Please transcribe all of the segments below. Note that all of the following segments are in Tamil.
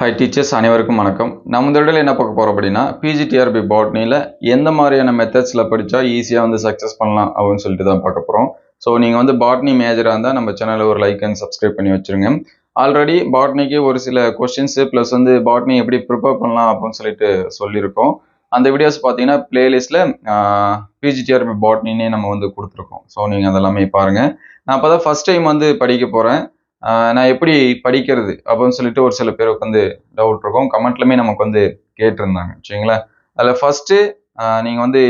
ஹை டீச்சர்ஸ் அனைவருக்கும் வணக்கம். நம்ம இந்த என்ன பார்க்க போகிறோம் அப்படின்னா பிஜிடிஆர்பி பாட்னியில் எந்த மாதிரியான மெத்தட்ஸில் படித்தா ஈஸியாக வந்து சக்ஸஸ் பண்ணலாம் அப்படின்னு சொல்லிட்டு தான் பார்க்க போகிறோம் ஸோ நீங்கள் வந்து பாட்னி மேஜராக இருந்தால் நம்ம சேனலில் ஒரு லைக் அண்ட் சப்ஸ்கிரைப் பண்ணி வச்சுருங்க. ஆல்ரெடி பாட்னிக்கு ஒரு சில கொஸ்டின்ஸு ப்ளஸ் வந்து பாட்னி எப்படி ப்ரிப்பேர் பண்ணலாம் அப்படின்னு சொல்லிட்டு சொல்லியிருக்கோம். அந்த வீடியோஸ் பார்த்தீங்கன்னா பிளேலிஸ்ட்டில் பிஜிடிஆர்பி பாட்னினே நம்ம வந்து கொடுத்துருக்கோம். ஸோ நீங்கள் அதெல்லாமே பாருங்கள் நான் அப்போ தான் ஃபஸ்ட் டைம் வந்து படிக்க போகிறேன் நான் எப்படி படிக்கிறது அப்படின்னு சொல்லிட்டு ஒரு சில பேருக்கு வந்து டவுட் இருக்கும். கமெண்ட்லுமே நமக்கு வந்து கேட்டிருந்தாங்க. சரிங்களா? அதில் ஃபஸ்ட்டு நீங்கள் வந்து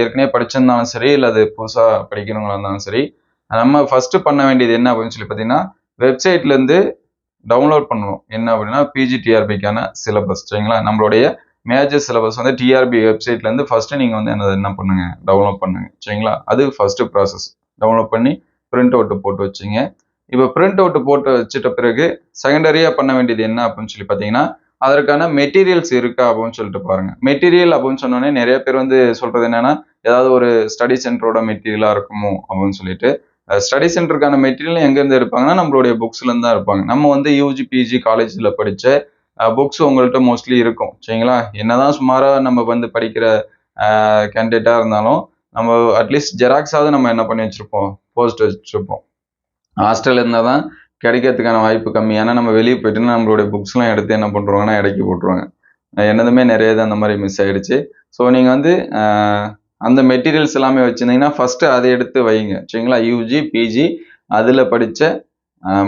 ஏற்கனவே படிச்சிருந்தாலும் சரி இல்லை அது புதுசாக படிக்கிறவங்களா இருந்தாலும் சரி நம்ம ஃபஸ்ட்டு பண்ண வேண்டியது என்ன அப்படின்னு சொல்லி பார்த்தீங்கன்னா வெப்சைட்லேருந்து டவுன்லோட் பண்ணணும். என்ன அப்படின்னா பிஜி டிஆர்பிக்கான சிலபஸ் சரிங்களா? நம்மளுடைய மேஜர் சிலபஸ் வந்து டிஆர்பி வெப்சைட்லேருந்து ஃபஸ்ட்டு நீங்கள் வந்து என்ன என்ன பண்ணுங்கள் டவுன்லோட் பண்ணுங்க. சரிங்களா? அது ஃபஸ்ட்டு ப்ராசஸ் டவுன்லோட் பண்ணி பிரிண்ட் அவுட்டு போட்டு வச்சுங்க. இப்போ பிரிண்ட் அவுட் போட்டு வச்சுட்ட பிறகு செகண்டரியாக பண்ண வேண்டியது என்ன அப்படின்னு சொல்லி பார்த்தீங்கன்னா அதற்கான மெட்டீரியல்ஸ் இருக்கா அப்படின்னு சொல்லிட்டு பாருங்க. மெட்டீரியல் அப்படின்னு சொன்னோடனே நிறைய பேர் வந்து சொல்றது என்னன்னா ஏதாவது ஒரு ஸ்டடி சென்டரோட மெட்டீரியலாக இருக்குமோ அப்படின்னு சொல்லிட்டு ஸ்டடி சென்டருக்கான மெட்டீரியல் எங்கேருந்து எடுப்பாங்கன்னா நம்மளுடைய புக்ஸ்லேருந்து தான் இருப்பாங்க நம்ம வந்து யூஜி பிஜி காலேஜில் படித்த புக்ஸ் உங்கள்கிட்ட மோஸ்ட்லி இருக்கும். சரிங்களா? என்னதான் சுமாராக நம்ம வந்து படிக்கிற கேண்டிடேட்டாக இருந்தாலும் நம்ம அட்லீஸ்ட் ஜெராக்ஸாவது நம்ம என்ன பண்ணி வச்சுருப்போம்? போஸ்ட் வச்சுருப்போம். ஹாஸ்டலில் இருந்தால் தான் கிடைக்கிறதுக்கான வாய்ப்பு கம்மி. ஏன்னா நம்ம வெளியே போயிட்டுன்னா நம்மளுடைய புக்ஸ்லாம் எடுத்து என்ன பண்ணுறாங்கன்னா இடைக்கி போட்டுருவாங்க. என்னதுமே நிறைய இது அந்த மாதிரி மிஸ் ஆகிடுச்சு ஸோ நீங்கள் வந்து அந்த மெட்டீரியல்ஸ் எல்லாமே வச்சுருந்தீங்கன்னா ஃபஸ்ட்டு அதை எடுத்து வைங்க. சரிங்களா? யூஜி பிஜி அதில் படித்த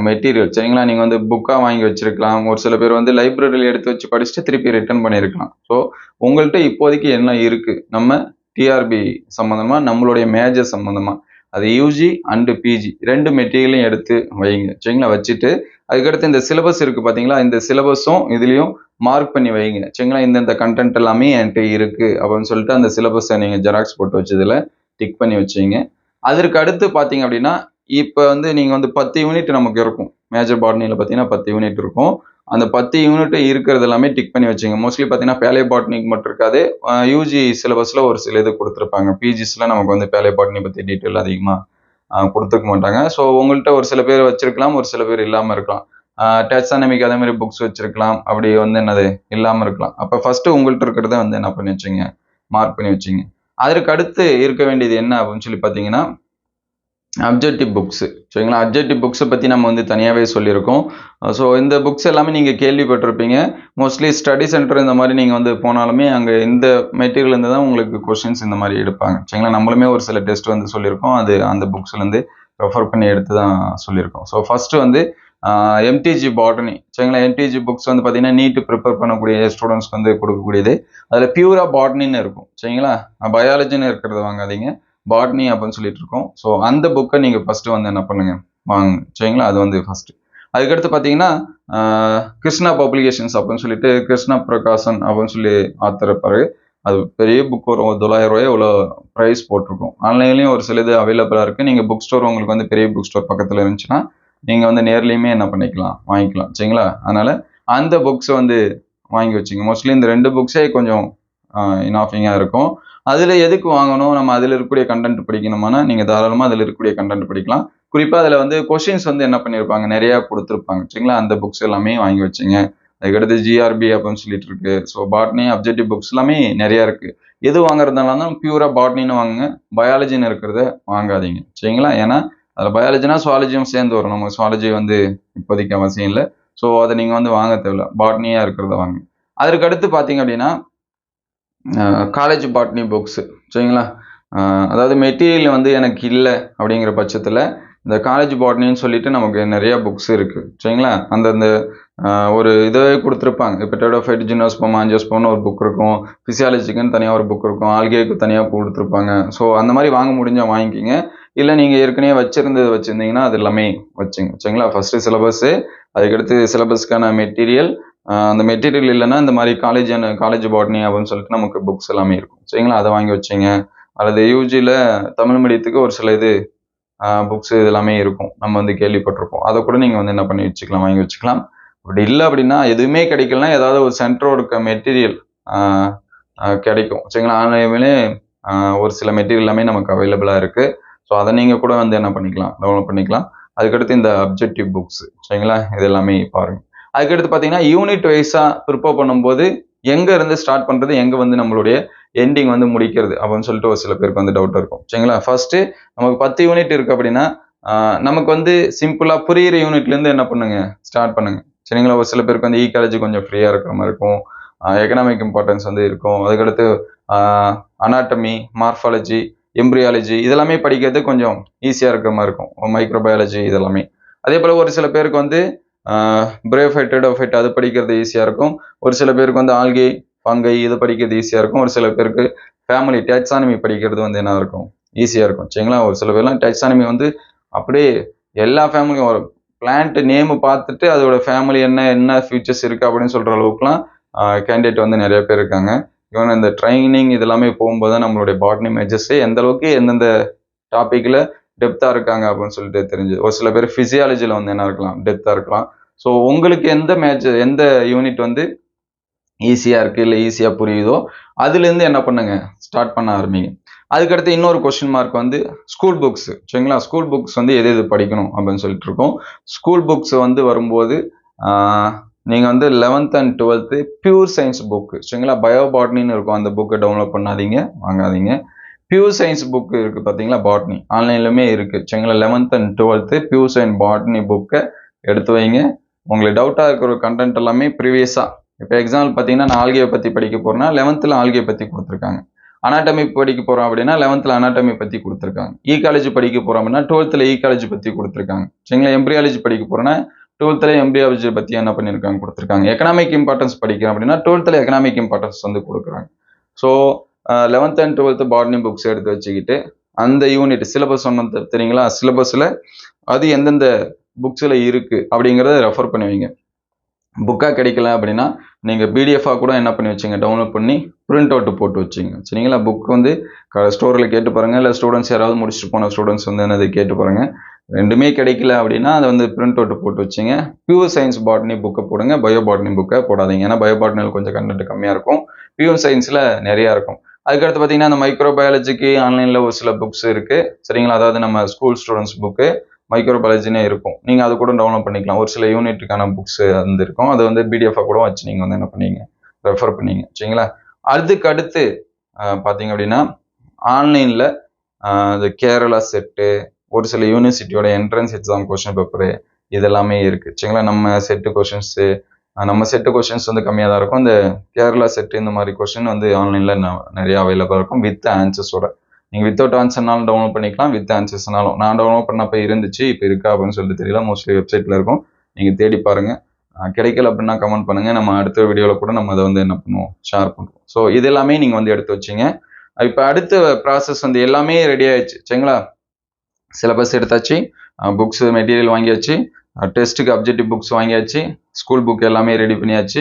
மெட்டீரியல் சரிங்களா? நீங்கள் வந்து புக்காக வாங்கி வச்சுருக்கலாம். ஒரு சில பேர் வந்து லைப்ரரியில் எடுத்து வச்சு படிச்சுட்டு திருப்பி ரிட்டர்ன் பண்ணியிருக்கலாம் ஸோ உங்கள்கிட்ட இப்போதைக்கு என்ன இருக்குது நம்ம டிஆர்பி சம்மந்தமாக நம்மளுடைய மேஜர் சம்மந்தமாக அது யூஜி அண்டு பிஜி ரெண்டு மெட்டீரியலையும் எடுத்து வைங்க. சரிங்களா? வச்சுட்டு அதுக்கடுத்து இந்த சிலபஸ் இருக்குது பார்த்தீங்களா இந்த சிலபஸும் இதுலேயும் மார்க் பண்ணி வைங்க. சரிங்களா? இந்தந்த கண்டென்ட் எல்லாமே என்கிட்ட இருக்குது அப்படின்னு சொல்லிட்டு அந்த சிலபஸை நீங்கள் ஜெராக்ஸ் போட்டு வச்சதில் டிக் பண்ணி வச்சிங்க. அதற்கு அடுத்து பார்த்தீங்க அப்படின்னா இப்போ வந்து நீங்கள் வந்து பத்து யூனிட் நமக்கு இருக்கும். மேஜர் பாட்னியில் பார்த்தீங்கன்னா பத்து யூனிட் இருக்கும். அந்த பத்து யூனிட் இருக்கிறது எல்லாமே டிக் பண்ணி வச்சுங்க. மோஸ்ட்லி பார்த்தீங்கன்னா பேலே பாட்னிக் மட்டும் இருக்காது. யூஜி சிலபஸில் ஒரு சில இது கொடுத்துருப்பாங்க. பிஜிஸில் நமக்கு வந்து பேலே பாட்னி பற்றி டீட்டெயில் அதிகமாக கொடுத்துருக்க மாட்டாங்க. ஸோ உங்கள்கிட்ட ஒரு சில பேர் வச்சிருக்கலாம் ஒரு சில பேர் இல்லாமல் இருக்கலாம். டெக்ஸானமிக் அதே மாதிரி புக்ஸ் வச்சிருக்கலாம். அப்படி வந்து என்னது? இல்லாமல் இருக்கலாம். அப்போ ஃபஸ்ட்டு உங்கள்கிட்ட இருக்கிறத வந்து என்ன பண்ணி வச்சுங்க? மார்க் பண்ணி வச்சுங்க. அதற்கு அடுத்து இருக்க வேண்டியது என்ன அப்படின்னு சொல்லி பார்த்தீங்கன்னா அப்ஜெக்டிவ் புக்ஸு சரிங்களா? அப்ஜெக்டிவ் புக்ஸை பற்றி நம்ம வந்து தனியாகவே சொல்லியிருக்கோம். ஸோ இந்த புக்ஸ் எல்லாமே நீங்கள் கேள்விப்பட்டிருப்பீங்க. மோஸ்ட்லி ஸ்டடி சென்டர் இந்த மாதிரி நீங்கள் வந்து போனாலுமே அங்கே இந்த மெட்டீரியல்லேருந்து தான் உங்களுக்கு கொஷின்ஸ் இந்த மாதிரி எடுப்பாங்க. சரிங்களா? நம்மளுமே ஒரு சில டெஸ்ட் வந்து சொல்லியிருக்கோம். அது அந்த புக்ஸ்லேருந்து ரெஃபர் பண்ணி எடுத்து தான் சொல்லியிருக்கோம். ஸோ ஃபஸ்ட்டு வந்து எம்டிஜி பாட்டனி சரிங்களா? எம்டிஜி புக்ஸ் வந்து பார்த்தீங்கன்னா நீட்டு ப்ரிப்பேர் பண்ணக்கூடிய ஸ்டூடெண்ட்ஸ்க்கு வந்து கொடுக்கக்கூடியது. அதில் பியூரா பாட்டனின்னு இருக்கும். சரிங்களா? பயாலஜின்னு இருக்கிறத வாங்காதீங்க. பாட்னி அப்படின்னு சொல்லிட்டு இருக்கோம் ஸோ அந்த புக்கை நீங்கள் ஃபஸ்ட்டு வந்து என்ன பண்ணுங்க? வாங்க சரிங்களா? அது வந்து ஃபஸ்ட்டு அதுக்கடுத்து பார்த்தீங்கன்னா கிருஷ்ணா பப்ளிகேஷன்ஸ் அப்படின்னு சொல்லிட்டு கிருஷ்ணா பிரகாசன் அப்படின்னு சொல்லி ஆத்திரப்பாரு அது பெரிய புக் வரும் தொள்ளாயிரம் ரூபாய் இவ்வளோ ப்ரைஸ் போட்டிருக்கோம். ஆன்லைன்லேயும் ஒரு சில இது அவைலபிளாக இருக்குது நீங்கள் புக் ஸ்டோர் உங்களுக்கு வந்து பெரிய புக் ஸ்டோர் பக்கத்தில் இருந்துச்சுன்னா நீங்கள் வந்து நேர்லேயுமே என்ன பண்ணிக்கலாம்? வாங்கிக்கலாம். சரிங்களா? அதனால் அந்த புக்ஸை வந்து வாங்கி வச்சுங்க. மோஸ்ட்லி இந்த ரெண்டு புக்ஸே கொஞ்சம் இனாஃபிங்காக இருக்கும். அதில் எதுக்கு வாங்கணும்? நம்ம அதில் இருக்கக்கூடிய கண்டென்ட் படிக்கணுமானா நீங்கள் தாராளமாக அதில் இருக்கக்கூடிய கண்டென்ட் படிக்கலாம். குறிப்பாக அதில் வந்து கொஷின்ஸ் வந்து என்ன பண்ணியிருப்பாங்க நிறையா கொடுத்துருப்பாங்க. சரிங்களா? அந்த புக்ஸ் எல்லாமே வாங்கி வச்சுங்க. அதுக்கடுத்து ஜிஆர்பி அப்படின்னு சொல்லிட்டு இருக்கு. ஸோ பாட்னி அப்ஜெக்டிவ் புக்ஸ் எல்லாமே நிறையா இருக்குது எது வாங்குறதுனாலும் பியூராக பாட்னின்னு வாங்குங்க. பயாலஜின்னு இருக்கிறத வாங்காதீங்க. சரிங்களா? ஏன்னா அதில் பயாலஜினா சுவாலஜியும் சேர்ந்து வரும். நம்ம சுவாலஜி வந்து இப்போதைக்கு அவசியம் இல்லை. ஸோ அதை நீங்கள் வந்து வாங்க தேவையில்ல. பாட்னியாக இருக்கிறத வாங்க அதற்கு அடுத்து பார்த்தீங்க அப்படின்னா காலேஜ் பாட்னி புக்ஸு சரிங்களா? அதாவது மெட்டீரியல் வந்து எனக்கு இல்லை அப்படிங்கிற பட்சத்தில் இந்த காலேஜ் பாட்னின்னு சொல்லிட்டு நமக்கு நிறையா புக்ஸ் இருக்குது சரிங்களா? அந்தந்த ஒரு இதவே கொடுத்துருப்பாங்க. இப்போ டெடோஃபைட் ஜினோஸ்போம் ஆஞ்சியோஸ்போம்னு ஒரு புக் இருக்கும். ஃபிசியாலஜிக்குன்னு தனியாக ஒரு புக் இருக்கும். ஆல்கேக்கு தனியாக கொடுத்துருப்பாங்க. ஸோ அந்த மாதிரி வாங்க முடிஞ்சால் வாங்கிக்கிங்க. இல்லை நீங்கள் ஏற்கனவே வச்சுருந்தது வச்சுருந்தீங்கன்னா அது எல்லாமே வச்சுங்க சரிங்களா? ஃபஸ்ட்டு சிலபஸ்ஸு அதுக்கடுத்து சிலபஸ்க்கான மெட்டீரியல் அந்த மெட்டீரியல் இல்லைன்னா இந்த மாதிரி காலேஜ் காலேஜ் பாட்னி அப்படின்னு சொல்லிட்டு நமக்கு புக்ஸ் எல்லாமே இருக்கும். சரிங்களா? அதை வாங்கி வச்சிங்க. அல்லது யூஜியில் தமிழ் மீடியத்துக்கு ஒரு சில இது புக்ஸ் இதெல்லாமே இருக்கும். நம்ம வந்து கேள்விப்பட்டிருப்போம். அதை கூட நீங்கள் வந்து என்ன பண்ணி வச்சுக்கலாம் வாங்கி வச்சுக்கலாம். அப்படி இல்லை அப்படின்னா எதுவுமே கிடைக்கலனா ஏதாவது ஒரு சென்டரோட மெட்டீரியல் கிடைக்கும். சரிங்களா? ஆன்லைன்லேயே ஒரு சில மெட்டீரியல் எல்லாமே நமக்கு அவைலபிளாக இருக்குது ஸோ அதை நீங்கள் கூட வந்து என்ன பண்ணிக்கலாம்? டவுன்லோட் பண்ணிக்கலாம். அதுக்கடுத்து இந்த அப்ஜெக்டிவ் புக்ஸ் சரிங்களா? இது எல்லாமே பாருங்கள் அதுக்கடுத்து பார்த்தீங்கன்னா யூனிட் வைஸாக ப்ரிப்பேர் பண்ணும்போது எங்கே இருந்து ஸ்டார்ட் பண்ணுறது எங்கே வந்து நம்மளுடைய எண்டிங் வந்து முடிக்கிறது அப்படின்னு சொல்லிட்டு ஒரு சில பேருக்கு வந்து டவுட் இருக்கும். சரிங்களா? ஃபர்ஸ்ட்டு நமக்கு பத்து யூனிட் இருக்குது அப்படின்னா நமக்கு வந்து சிம்பிளாக புரியிற யூனிட்லேருந்து என்ன பண்ணுங்க? ஸ்டார்ட் பண்ணுங்க. சரிங்களா? ஒரு சில பேருக்கு வந்து ஈகாலஜி கொஞ்சம் ஃப்ரீயாக இருக்கிற மாதிரி இருக்கும். எக்கனாமிக் இம்பார்ட்டன்ஸ் வந்து இருக்கும். அதுக்கடுத்து அனாட்டமி மார்ஃபாலஜி எம்ப்ரியாலஜி இதெல்லாமே படிக்கிறது கொஞ்சம் ஈஸியாக இருக்கிற மாதிரி இருக்கும். மைக்ரோபயாலஜி இதெல்லாமே. அதே போல் ஒரு சில பேருக்கு வந்து பிரேஃபைட் டெடோஃபைட் அது படிக்கிறது ஈஸியாக இருக்கும். ஒரு சில பேருக்கு வந்து ஆல்கை பங்கை இது படிக்கிறது ஈஸியாக இருக்கும். ஒரு சில பேருக்கு ஃபேமிலி டேக்ஸானமி படிக்கிறது வந்து என்ன இருக்கும்? ஈஸியாக இருக்கும். சரிங்களா? ஒரு சில பேர்லாம் டேக்ஸானமி வந்து அப்படியே எல்லா ஃபேமிலியும் ஒரு பிளான்ட் நேம் பார்த்துட்டு அதோட ஃபேமிலி என்ன என்ன ஃபியூச்சர்ஸ் இருக்குது அப்படின்னு சொல்கிற அளவுக்குலாம் கேண்டிடேட் வந்து நிறைய பேர் இருக்காங்க. ஈவன் இந்த ட்ரைனிங் இதெல்லாமே போகும்போது தான் நம்மளுடைய பாட்னி மேஜர்ஸே எந்த அளவுக்கு எந்தெந்த டாப்பிக்கில் டெப்த்தாக இருக்காங்க அப்படின்னு சொல்லிட்டு தெரிஞ்சு. ஒரு சில பேர் ஃபிசியாலஜியில் வந்து என்ன இருக்கலாம்? டெப்த்தாக இருக்கலாம். ஸோ உங்களுக்கு எந்த மேட்ச் எந்த யூனிட் வந்து ஈஸியாக இருக்குது இல்லை ஈஸியாக புரியுதோ அதுலேருந்து என்ன பண்ணுங்க? ஸ்டார்ட் பண்ண ஆரம்பிங்க. அதுக்கடுத்து இன்னொரு கொஸ்டின் மார்க் வந்து ஸ்கூல் புக்ஸ் சரிங்களா? ஸ்கூல் புக்ஸ் வந்து எது எது படிக்கணும் அப்படின்னு சொல்லிட்டு இருக்கோம். ஸ்கூல் புக்ஸ் வந்து வரும்போது நீங்கள் வந்து eleventh and twelfth pure science book சரிங்களா? பயோபாட்னின்னு இருக்கும். அந்த புக்கை டவுன்லோட் பண்ணாதீங்க. வாங்காதீங்க. பியூர் சயின்ஸ் புக்கு இருக்குது பார்த்தீங்களா பாட்னி ஆன்லைன்லையுமே இருக்குது சரிங்களா eleventh and twelfth pure science botany புக்கை எடுத்து வைங்க. உங்களுக்கு டவுட்டாக இருக்கிற கண்டென்ட் எல்லாமே ப்ரீவியஸாக இப்போ எக்ஸாம்பிள் பார்த்தீங்கன்னா நான் ஆல்கியை பற்றி படிக்க போகிறேன்னா லெவன்த்தில் ஆல்கியை பற்றி கொடுத்துருக்காங்க. அனாட்டமி படிக்க போகிறோம் அப்படின்னா லெவன்த்தில் அனாட்டமி பற்றி கொடுத்துருக்காங்க. ஈகாலஜி படிக்க போகிறோம் அப்படின்னா டுவெல்த்தில் ஈகாலஜி பற்றி கொடுத்துருக்காங்க. சரிங்களா எம்பிரியாலஜி படிக்க போகிறேன்னா டுவெல்த்தில் எம்பிரியாலஜி பற்றி என்ன பண்ணியிருக்காங்க கொடுத்துருக்காங்க. எக்கனாமிக் இம்பார்ட்டன்ஸ் படிக்கிறோம் அப்படின்னா டுவெல்த்தில் எக்கனாமிக் இம்பார்ட்டன்ஸ் வந்து கொடுக்குறாங்க. So eleventh and twelfth botany books எடுத்து வச்சுக்கிட்டு அந்த யூனிட் சிலபஸ் ஒன்று தெரியுங்களா? சிலபஸில் அது எந்தெந்த புக்ஸில் இருக்குது அப்படிங்கிறத ரெஃபர் பண்ணுவீங்க புக்காக கிடைக்கல அப்படின்னா நீங்கள் பிடிஎஃபாக கூட என்ன பண்ணி வச்சுங்க? டவுன்லோட் பண்ணி பிரிண்ட் அவுட் போட்டு வச்சுங்க. சரிங்களா? புக் வந்து ஸ்டோரில் கேட்டு பாருங்கள் இல்லை ஸ்டூடெண்ட்ஸ் யாராவது முடிச்சுட்டு போன ஸ்டூடெண்ட்ஸ் வந்து என்னது கேட்டு பாருங்கள் ரெண்டுமே கிடைக்கல அப்படின்னா அதை வந்து பிரிண்ட் அவுட் போட்டு வச்சுங்க. பியூர் சயின்ஸ் பாட்னி புக்கை போடுங்க. பயோ பாட்னி புக்கை போடாதீங்க. ஏன்னா பயோ பாட்னியில் கொஞ்சம் கண்டென்ட் கம்மியாக இருக்கும். பியூர் சயின்ஸில் நிறையா இருக்கும். அதுக்கடுத்து பார்த்தீங்கன்னா அந்த மைக்ரோபயாலஜிக்கு ஆன்லைனில் ஒரு சில புக்ஸ் இருக்குது சரிங்களா? அதாவது நம்ம ஸ்கூல் ஸ்டூடெண்ட்ஸ் புக்கு மைக்ரோபாலஜினே இருக்கும். நீங்கள் அது கூட டவுன்லோட் பண்ணிக்கலாம். ஒரு சில யூனிட்டுக்கான புக்ஸ் வந்து இருக்கும் அதை வந்து பிடிஎஃபாக கூட வச்சு நீங்கள் வந்து என்ன பண்ணீங்க? ரெஃபர் பண்ணீங்க. சரிங்களா? அதுக்கு அடுத்து பார்த்தீங்க அப்படின்னா ஆன்லைனில் இந்த கேரளா செட்டு ஒரு சில யூனிவர்சிட்டியோட என்ட்ரன்ஸ் எக்ஸாம் கொஷின் பேப்பரு இதெல்லாமே இருக்குது சரிங்களா? நம்ம செட்டு கொஷின்ஸு நம்ம செட்டு கொஷின்ஸ் வந்து கம்மியாக தான் இருக்கும். இந்த கேரளா செட்டு இந்த மாதிரி கொஷின் வந்து ஆன்லைனில் நிறைய அவைலபிளாக இருக்கும். வித் ஆன்சர்ஸோட நீங்கள் வித்தவுட் ஆன்சர்னாலும் டவுன்லோட் பண்ணிக்கலாம். வித் ஆன்சர்ஸ்னாலும் நான் டவுன்லோட் பண்ணப்போ இருந்துச்சு இப்போ இருக்கா அப்படின்னு சொல்லிட்டு தெரியல. மோஸ்ட்லி வெப்சைட்டில் இருக்கும். நீங்கள் தேடி பாருங்கள் கிடைக்கல அப்படின்னா கமெண்ட் பண்ணுங்கள் நம்ம அடுத்த வீடியோவில் கூட நம்ம அதை வந்து என்ன பண்ணுவோம்? ஷேர் பண்ணுவோம். ஸோ இது எல்லாமே நீங்கள் வந்து எடுத்து வச்சிங்க. இப்போ அடுத்த ப்ராசஸ் வந்து எல்லாமே ரெடி ஆயிடுச்சு. சரிங்களா? சிலபஸ் எடுத்தாச்சு. புக்ஸ் மெட்டீரியல் வாங்கியாச்சு. டெஸ்ட்டுக்கு அப்ஜெக்டிவ் புக்ஸ் வாங்கியாச்சு ஸ்கூல் புக் எல்லாமே ரெடி பண்ணியாச்சு.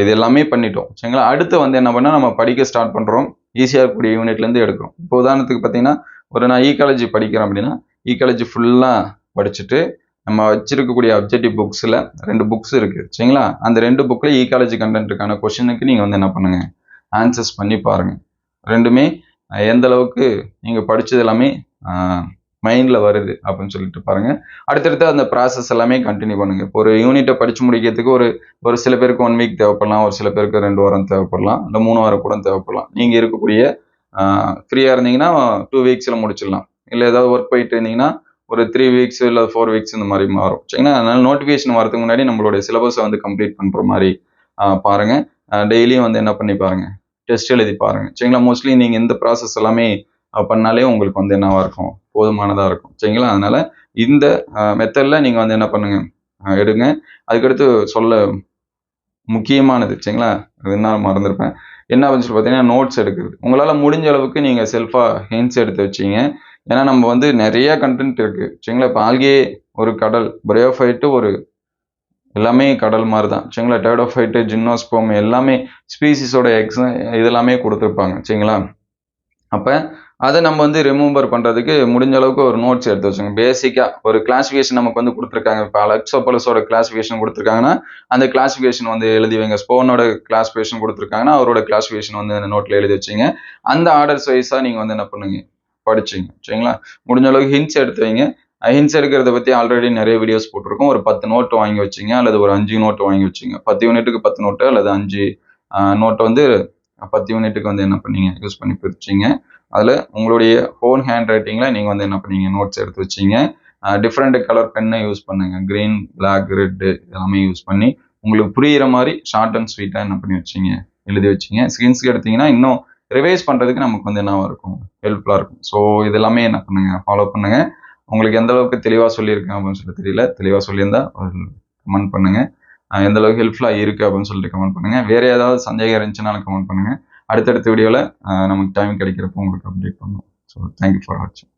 இது எல்லாமே பண்ணிட்டோம். சரிங்களா? அடுத்து வந்து என்ன பண்ணால் நம்ம படிக்க ஸ்டார்ட் பண்ணுறோம் ஈஸியாக இருக்கக்கூடிய யூனிட்லேருந்து எடுக்கிறோம். இப்போ உதாரணத்துக்கு பார்த்தீங்கன்னா ஒரு நான் ஈகாலஜி படிக்கிறேன் அப்படின்னா ஈகாலஜி ஃபுல்லாக படிச்சுட்டு நம்ம வச்சிருக்கக்கூடிய அப்ஜெக்டிவ் புக்ஸில் ரெண்டு புக்ஸ் இருக்குது சரிங்களா? அந்த ரெண்டு புக்கில் ஈகாலஜி கண்டென்ட்டுக்கான கொஷினுக்கு நீங்கள் வந்து என்ன பண்ணுங்கள் ஆன்சர்ஸ் பண்ணி பாருங்கள் ரெண்டுமே எந்த அளவுக்கு நீங்கள் படித்தது எல்லாமே மைண்டில் வருது அப்படின்னு சொல்லிட்டு பாருங்கள் அடுத்தடுத்து அந்த ப்ராசஸ் எல்லாமே கண்டினியூ பண்ணுங்கள் இப்போ ஒரு யூனிட்டை படித்து முடிக்கிறதுக்கு ஒரு ஒரு சில பேருக்கு ஒன் வீக் தேவைப்படலாம் ஒரு சில பேருக்கு ரெண்டு வாரம் தேவைப்படலாம் இல்லை மூணு வாரம் கூட தேவைப்படலாம். நீங்கள் இருக்கக்கூடிய ஃப்ரீயாக இருந்தீங்கன்னா டூ வீக்ஸில் முடிச்சிடலாம். இல்லை ஏதாவது ஒர்க் போயிட்டு இருந்தீங்கன்னா ஒரு த்ரீ வீக்ஸ் இல்லை ஃபோர் வீக்ஸ் இந்த மாதிரி மாறும். சரிங்களா? அதனால் நோட்டிஃபிகேஷன் வரதுக்கு முன்னாடி நம்மளுடைய சிலபஸை வந்து கம்ப்ளீட் பண்ணுற மாதிரி பாருங்கள் டெய்லியும் வந்து என்ன பண்ணி பாருங்கள் டெஸ்ட் எழுதி பாருங்கள் சரிங்களா? மோஸ்ட்லி நீங்கள் இந்த ப்ராசஸ் எல்லாமே பண்ணாலே உங்களுக்கு வந்து என்னவா இருக்கும்? போதுமானதாக இருக்கும். சரிங்களா? அதனால இந்த மெத்தடில் நீங்கள் வந்து என்ன பண்ணுங்க? எடுங்க. அதுக்கடுத்து சொல்ல முக்கியமானது. சரிங்களா? என்ன மறந்துருப்பேன். என்ன அப்படின்னு சொல்லி பார்த்தீங்கன்னா நோட்ஸ் எடுக்கிறது. உங்களால் முடிஞ்ச அளவுக்கு நீங்கள் செல்ஃபாக ஹிண்ட்ஸ் எடுத்து வச்சிங்க. ஏன்னா நம்ம வந்து நிறைய கண்டென்ட் இருக்குது சரிங்களா? இப்போ ஆல்கே ஒரு கடல் பிரயோஃபைட்டு ஒரு எல்லாமே கடல் மாதிரி தான் சரிங்களா டேடோஃபைட்டு ஜின்னோஸ்போம் எல்லாமே ஸ்பீசிஸோட எக்ஸ் இதெல்லாமே கொடுத்துருப்பாங்க. சரிங்களா? அப்போ அதை நம்ம வந்து ரிமூவர் பண்ணுறதுக்கு முடிஞ்ச அளவுக்கு ஒரு நோட்ஸ் எடுத்து வச்சுங்க பேசிக்காக ஒரு கிளாஸிஃபிகேஷன் நமக்கு வந்து கொடுத்துருக்காங்க. இப்போ அலெக்சோபலஸோட கிளாஸிஃபிகேஷன் கொடுத்துருக்காங்கன்னா அந்த கிளாஸிஃபிகேஷன் வந்து எழுதி வைங்க. ஸ்போனோட கிளாஸிஃபிகேஷன் கொடுத்துருக்காங்கன்னா அவரோட கிளாஸிஃபிகேஷன் வந்து அந்த நோட்டில் எழுதி வச்சிங்க. அந்த ஆர்டர்ஸ் வைஸாக நீங்கள் வந்து என்ன பண்ணுங்க? படிச்சிங்க. சரிங்களா? முடிஞ்ச அளவுக்கு ஹிண்ட்ஸ் எடுத்து வைங்க. ஹின்ஸ் எடுக்கிறத பற்றி ஆல்ரெடி நிறைய வீடியோஸ் போட்டிருக்கோம். ஒரு பத்து நோட்டு வாங்கி வச்சிங்க. அல்லது ஒரு அஞ்சு நோட்டு வாங்கி வச்சிங்க. பத்து யூனிட்டுக்கு பத்து நோட்டு அல்லது அஞ்சு நோட்டை வந்து பத்து யூனிட்டுக்கு வந்து என்ன பண்ணீங்க? யூஸ் பண்ணி பிரிச்சிங்க. அதில் உங்களுடைய ஓன் ஹேண்ட் ரைட்டிங்கில் நீங்கள் வந்து என்ன பண்ணீங்க? நோட்ஸ் எடுத்து வச்சிங்க. டிஃப்ரெண்ட் கலர் பென்னை யூஸ் பண்ணுங்க. க்ரீன் பிளாக் ரெட்டு எல்லாமே யூஸ் பண்ணி உங்களுக்கு புரியிற மாதிரி ஷார்ட் அண்ட் ஸ்வீட்டாக என்ன பண்ணி வச்சிங்க? எழுதி வச்சிங்க. ஸ்கிரீன்ஸ்க்கு எடுத்தீங்கன்னா இன்னும் ரிவைஸ் பண்ணுறதுக்கு நமக்கு வந்து என்ன இருக்கும்? ஹெல்ப்ஃபுல்லாக இருக்கும். ஸோ இது எல்லாமே என்ன பண்ணுங்க? ஃபாலோ பண்ணுங்க. உங்களுக்கு எந்த அளவுக்கு தெளிவாக சொல்லியிருக்கேன் அப்படின்னு சொல்லி தெரியல. தெளிவாக சொல்லியிருந்தா கமெண்ட் பண்ணுங்கள் எந்த அளவுக்கு ஹெல்ப்ஃபுல்லாக இருக்கு அப்படின்னு சொல்லிட்டு கமெண்ட் பண்ணுங்க. வேற ஏதாவது சந்தேகம் இருந்துச்சுனாலும் கமெண்ட் பண்ணுங்க. அடுத்தடுத்த வீடியோவில் நமக்கு டைம் கிடைக்கிறப்போ உங்களுக்கு அப்டேட் பண்ணுவோம். ஸோ தேங்க்யூ ஃபார் வாட்சிங்